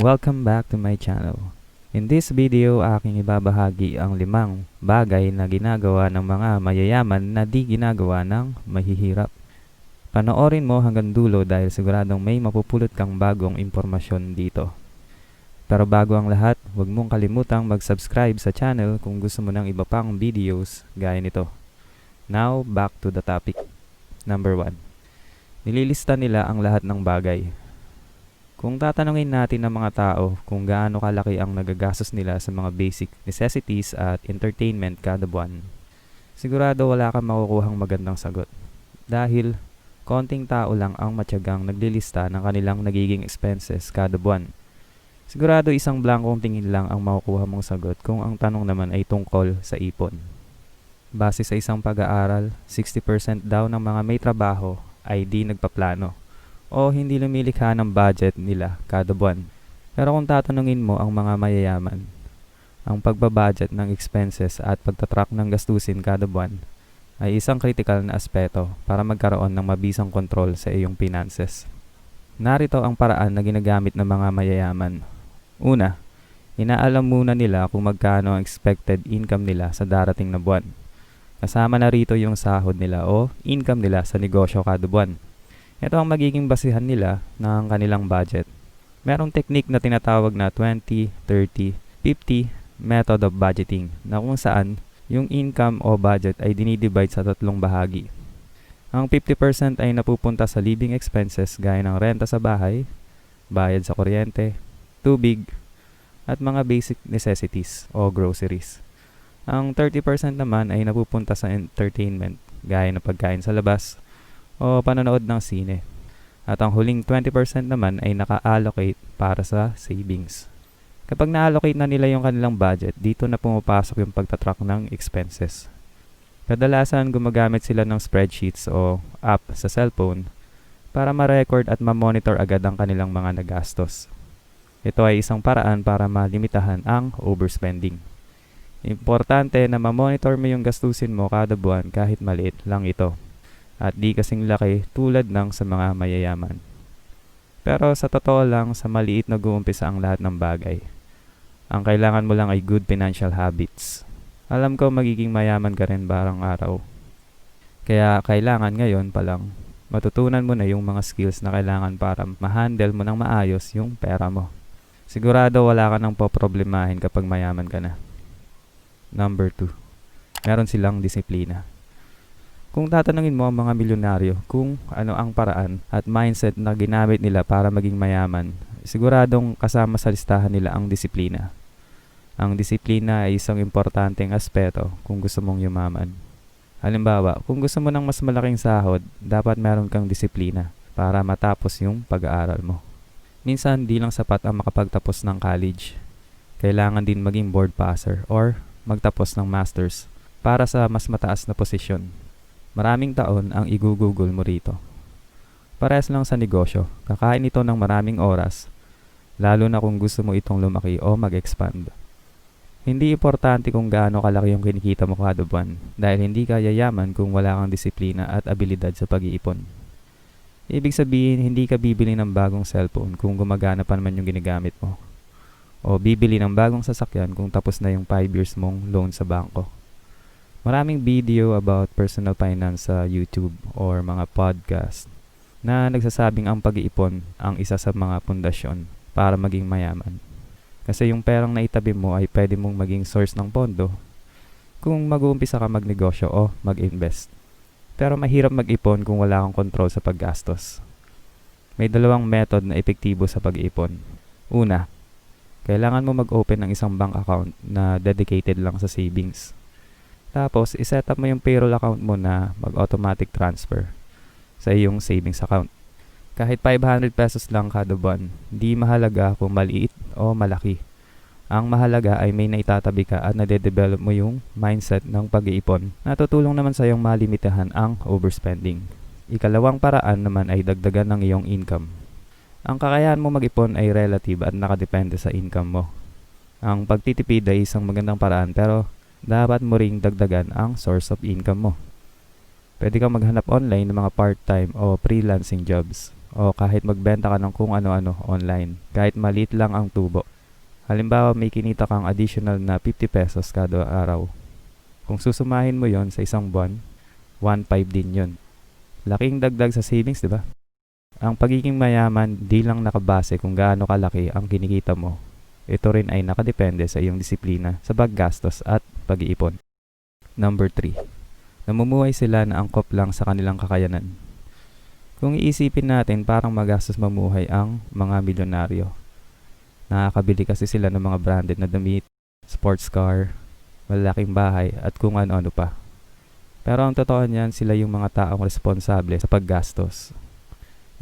Welcome back to my channel. In this video, aking ibabahagi ang limang bagay na ginagawa ng mga mayayaman na di ginagawa ng mahihirap. Panoorin mo hanggang dulo dahil siguradong may mapupulot kang bagong impormasyon dito. Pero bago ang lahat, huwag mong kalimutang mag-subscribe sa channel kung gusto mo ng iba pang videos gaya nito. Now, back to the topic. Number 1. Nililista nila ang lahat ng bagay. Kung tatanungin natin ng mga tao kung gaano kalaki ang nagagastos nila sa mga basic necessities at entertainment kada buwan, sigurado wala kang makukuhang magandang sagot. Dahil konting tao lang ang matyagang naglilista ng kanilang nagiging expenses kada buwan. Sigurado isang blankong tingin lang ang makukuha mong sagot kung ang tanong naman ay tungkol sa ipon. Base sa isang pag-aaral, 60% daw ng mga may trabaho ay di nagpaplano o hindi lumilikha ng budget nila kada buwan. Pero kung tatanungin mo ang mga mayayaman, ang pagbabudget ng expenses at pagtatrack ng gastusin kada buwan ay isang critical na aspeto para magkaroon ng mabisang kontrol sa iyong finances. Narito ang paraan na ginagamit ng mga mayayaman. Una, inaalam muna nila kung magkano ang expected income nila sa darating na buwan. Kasama na rito yung sahod nila o income nila sa negosyo kada buwan. Ito ang magiging basihan nila ng kanilang budget. Merong technique na tinatawag na 20, 30, 50 method of budgeting na kung saan yung income o budget ay dinidivide sa tatlong bahagi. Ang 50% ay napupunta sa living expenses gaya ng renta sa bahay, bayad sa kuryente, tubig, at mga basic necessities o groceries. Ang 30% naman ay napupunta sa entertainment gaya ng pagkain sa labas, o panonood ng sine. At ang huling 20% naman ay naka-allocate para sa savings. Kapag na-allocate na nila yung kanilang budget, dito na pumapasok yung pagtatrack ng expenses. Kadalasan gumagamit sila ng spreadsheets o app sa cellphone para ma-record at ma-monitor agad ang kanilang mga nagastos. Ito ay isang paraan para malimitahan ang overspending. Importante na ma-monitor mo yung gastusin mo kada buwan kahit maliit lang ito at di kasing laki tulad ng sa mga mayayaman. Pero sa totoo lang, sa maliit nag-uumpisa ang lahat ng bagay. Ang kailangan mo lang ay good financial habits. Alam ko magiging mayaman ka rin barang araw. Kaya kailangan ngayon pa lang matutunan mo na yung mga skills na kailangan para ma-handle mo ng maayos yung pera mo. Sigurado wala ka nang poproblemahin kapag mayaman ka na. Number 2. Meron silang disiplina. Kung tatanungin mo ang mga milyonaryo kung ano ang paraan at mindset na ginamit nila para maging mayaman, siguradong kasama sa listahan nila ang disiplina. Ang disiplina ay isang importanteng aspeto kung gusto mong yumaman. Halimbawa, kung gusto mo ng mas malaking sahod, dapat meron kang disiplina para matapos yung pag-aaral mo. Minsan, di lang sapat ang makapagtapos ng college. Kailangan din maging board passer or magtapos ng masters para sa mas mataas na posisyon Maraming taon ang igugugol mo rito. Pares lang sa negosyo, kakain ito ng maraming oras, lalo na kung gusto mo itong lumaki o mag-expand. Hindi importante kung gaano kalaki yung kinikita mo kada buwan dahil hindi ka yayaman kung wala kang disiplina at abilidad sa pag-iipon. Ibig sabihin, hindi ka bibili ng bagong cellphone kung gumagana pa naman yung ginagamit mo. O bibili ng bagong sasakyan kung tapos na yung 5 years mong loan sa bangko. Maraming video about personal finance sa YouTube or mga podcast na nagsasabing ang pag-iipon ang isa sa mga pundasyon para maging mayaman. Kasi yung perang naitabi mo ay pwede mong maging source ng pondo kung mag-uumpisa ka magnegosyo o mag-invest. Pero mahirap mag-ipon kung wala kang control sa paggastos. May dalawang method na epektibo sa pag-ipon. Una, kailangan mo mag-open ng isang bank account na dedicated lang sa savings. Tapos, iset up mo yung payroll account mo na mag-automatic transfer sa iyong savings account. Kahit 500 pesos lang kada buwan, di mahalaga kung maliit o malaki. Ang mahalaga ay may naitatabi ka at nade-develop mo yung mindset ng pag-iipon na naman sa iyong malimitahan ang overspending. Ikalawang paraan naman ay dagdagan ng iyong income. Ang kakayahan mo mag-ipon ay relative at nakadepende sa income mo. Ang pagtitipid ay isang magandang paraan pero dapat mo ring dagdagan ang source of income mo. Pwede kang maghanap online ng mga part-time o freelancing jobs o kahit magbenta ka ng kung ano-ano online, kahit maliit lang ang tubo. Halimbawa, may kinita kang additional na 50 pesos kada araw. Kung susumahin mo yon sa isang buwan, 1.5 din yon. Laking dagdag sa savings, di ba? Ang pagiging mayaman di lang nakabase kung gaano kalaki ang kinikita mo. Ito rin ay nakadepende sa iyong disiplina sa paggastos at pag-iipon. Number 3. Namumuhay sila na angkop lang sa kanilang kakayanan. Kung iisipin natin parang magastos mamuhay ang mga milyonaryo. Nakakabili kasi sila ng mga branded na damit, sports car, malaking bahay at kung ano-ano pa. Pero ang totoo niyan, sila yung mga taong responsable sa paggastos.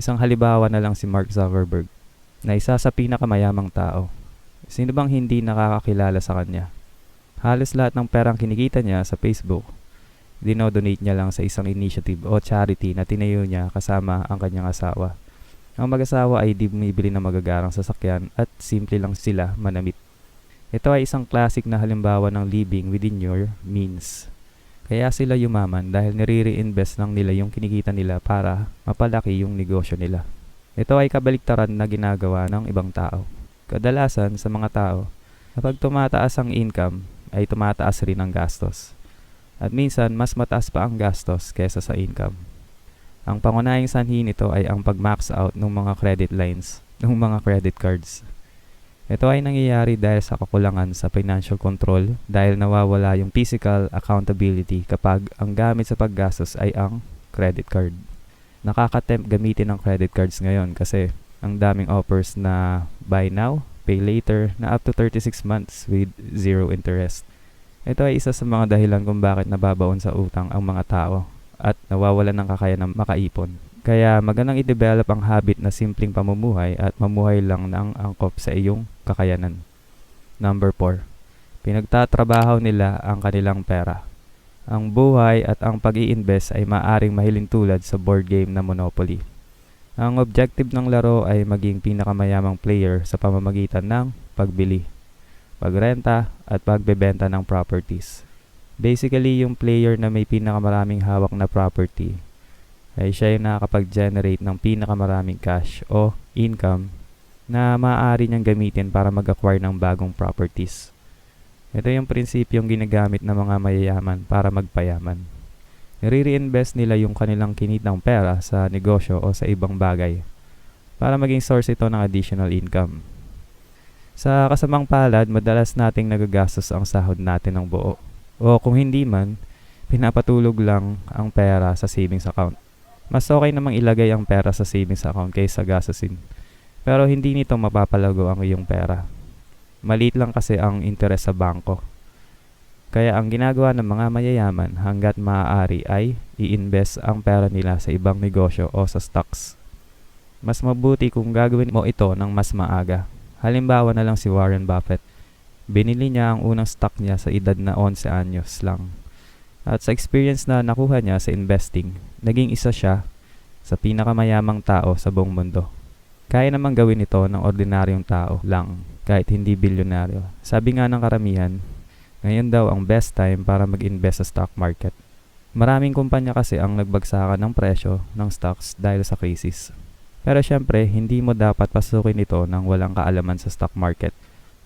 Isang halimbawa na lang si Mark Zuckerberg, na isa sa pinakamayamang tao. Sino bang hindi nakakakilala sa kanya? Halos lahat ng perang kinikita niya sa Facebook, dinodonate niya lang sa isang initiative o charity na tinayo niya kasama ang kanyang asawa. Ang mag-asawa ay di bumibili ng magagarang sasakyan at simple lang sila manamit. Ito ay isang classic na halimbawa ng living within your means. Kaya sila yumaman dahil nire-reinvest lang nila yung kinikita nila para mapalaki yung negosyo nila. Ito ay kabaliktaran na ginagawa ng ibang tao. Kadalasan sa mga tao, kapag tumataas ang income, ay tumataas rin ang gastos. At minsan, mas mataas pa ang gastos kesa sa income. Ang pangunahing sanhi nito ay ang pag-max out ng mga credit lines, ng mga credit cards. Ito ay nangyayari dahil sa kakulangan sa financial control dahil nawawala yung physical accountability kapag ang gamit sa paggastos ay ang credit card. Nakakatempt gamitin ang credit cards ngayon kasi ang daming offers na buy now, pay later na up to 36 months with zero interest. Ito ay isa sa mga dahilan kung bakit nababaon sa utang ang mga tao at nawawalan ng kakayanan makaipon. Kaya magandang i-develop ang habit na simpleng pamumuhay at mamuhay lang ng angkop sa iyong kakayanan. Number 4. Pinagtatrabaho nila ang kanilang pera. Ang buhay at ang pag invest ay maaring mahilintulad sa board game na Monopoly. Ang objective ng laro ay maging pinakamayamang player sa pamamagitan ng pagbili, pagrenta at pagbebenta ng properties. Basically, yung player na may pinakamaraming hawak na property ay siya yung nakakapag-generate ng pinakamaraming cash o income na maaari niyang gamitin para mag-acquire ng bagong properties. Ito yung prinsipyong ginagamit ng mga mayayaman para magpayaman. Nire-reinvest nila yung kanilang kinitang pera sa negosyo o sa ibang bagay para maging source ito ng additional income. Sa kasamang palad, madalas nating nagagastos ang sahod natin ng buo. O kung hindi man, pinapatulog lang ang pera sa savings account. Mas okay namang ilagay ang pera sa savings account kaysa gastusin. Pero hindi nito mapapalago ang iyong pera. Maliit lang kasi ang interes sa bangko. Kaya ang ginagawa ng mga mayayaman hanggat maaari ay i-invest ang pera nila sa ibang negosyo o sa stocks. Mas mabuti kung gagawin mo ito ng mas maaga. Halimbawa na lang si Warren Buffett. Binili niya ang unang stock niya sa edad na 11 anyos lang. At sa experience na nakuha niya sa investing, naging isa siya sa pinakamayamang tao sa buong mundo. Kaya namang gawin ito ng ordinaryong tao lang, kahit hindi bilyonaryo. Sabi nga ng karamihan, ngayon daw ang best time para mag-invest sa stock market. Maraming kumpanya kasi ang nagbagsakan ng presyo ng stocks dahil sa krisis. Pero syempre, hindi mo dapat pasukin ito nang walang kaalaman sa stock market.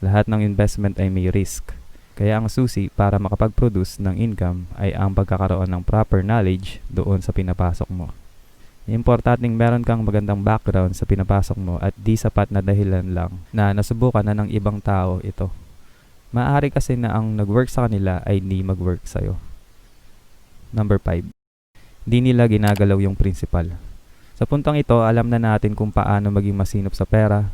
Lahat ng investment ay may risk. Kaya ang susi para makapag-produce ng income ay ang pagkakaroon ng proper knowledge doon sa pinapasok mo. Importanteng meron kang magandang background sa pinapasok mo at di sapat na dahilan lang na nasubukan na ng ibang tao ito. Maaari kasi na ang nag-work sa kanila ay di mag-work sa'yo. Number 5. Di nila ginagalaw yung principal. Sa puntong ito, alam na natin kung paano maging masinop sa pera,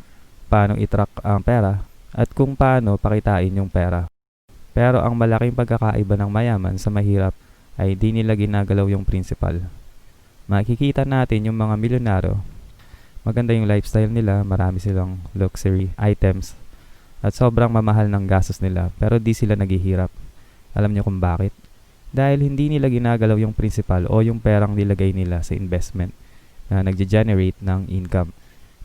paano i-track ang pera, at kung paano pakitain yung pera. Pero ang malaking pagkakaiba ng mayaman sa mahirap ay di nila ginagalaw yung principal makikita natin yung mga milyonaryo, maganda yung lifestyle nila, marami silang luxury items, at sobrang mamahal ng gastos nila, pero di sila naghihirap. Alam niyo kung bakit? Dahil hindi nila ginagalaw yung principal o yung perang nilagay nila sa investment na nagge-generate ng income.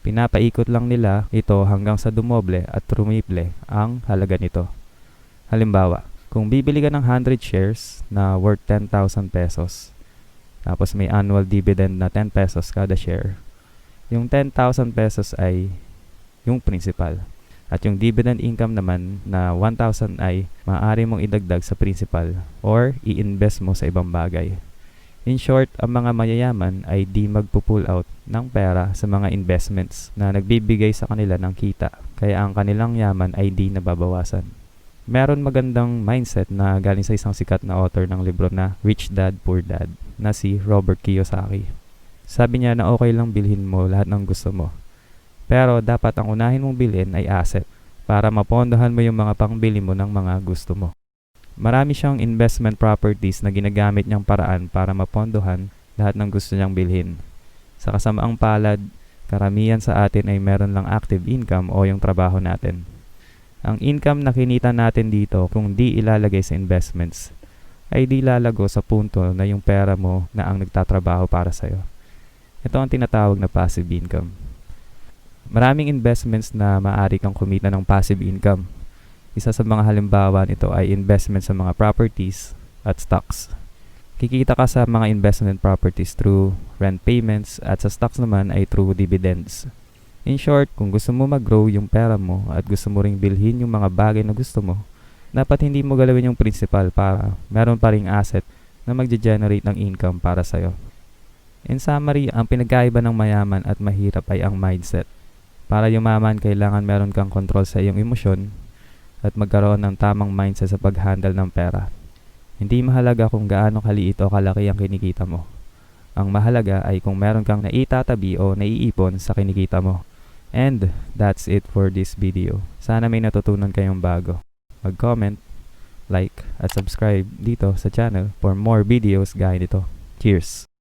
Pinapaikot lang nila ito hanggang sa dumoble at trumiple ang halaga nito. Halimbawa, kung bibili ka ng 100 shares na worth 10,000 pesos, tapos may annual dividend na 10 pesos kada share. Yung 10,000 pesos ay yung principal. At yung dividend income naman na 1,000 ay maaari mong idagdag sa principal or i-invest mo sa ibang bagay. In short, ang mga mayayaman ay di magpo-pull out ng pera sa mga investments na nagbibigay sa kanila ng kita, kaya ang kanilang yaman ay di nababawasan. Meron magandang mindset na galing sa isang sikat na author ng libro na Rich Dad Poor Dad na si Robert Kiyosaki. Sabi niya na okay lang bilhin mo lahat ng gusto mo. Pero dapat ang unahin mong bilhin ay asset para mapondohan mo yung mga pangbili mo ng mga gusto mo. Marami siyang investment properties na ginagamit niyang paraan para mapondohan lahat ng gusto niyang bilhin. Sa kasamaang palad, karamihan sa atin ay meron lang active income o yung trabaho natin. Ang income na kinita natin dito kung di ilalagay sa investments ay di lalago sa punto na yung pera mo na ang nagtatrabaho para sa'yo. Ito ang tinatawag na passive income. Maraming investments na maaari kang kumita ng passive income. Isa sa mga halimbawa nito ay investment sa mga properties at stocks. Kikita ka sa mga investment properties through rent payments at sa stocks naman ay through dividends. In short, kung gusto mo mag-grow yung pera mo at gusto mo ring bilhin yung mga bagay na gusto mo, dapat hindi mo galawin yung principal para meron pa ring asset na magge-generate ng income para sa'yo. In summary, ang pinagkaiba ng mayaman at mahirap ay ang mindset. Para yumaman, kailangan meron kang control sa iyong emosyon at magkaroon ng tamang mindset sa pag-handle ng pera. Hindi mahalaga kung gaano kaliit o kalaki ang kinikita mo. Ang mahalaga ay kung meron kang naitatabi o naiipon sa kinikita mo. And that's it for this video. Sana may natutunan kayong bago. Mag-comment, like, at subscribe dito sa channel for more videos gaya nito. Cheers!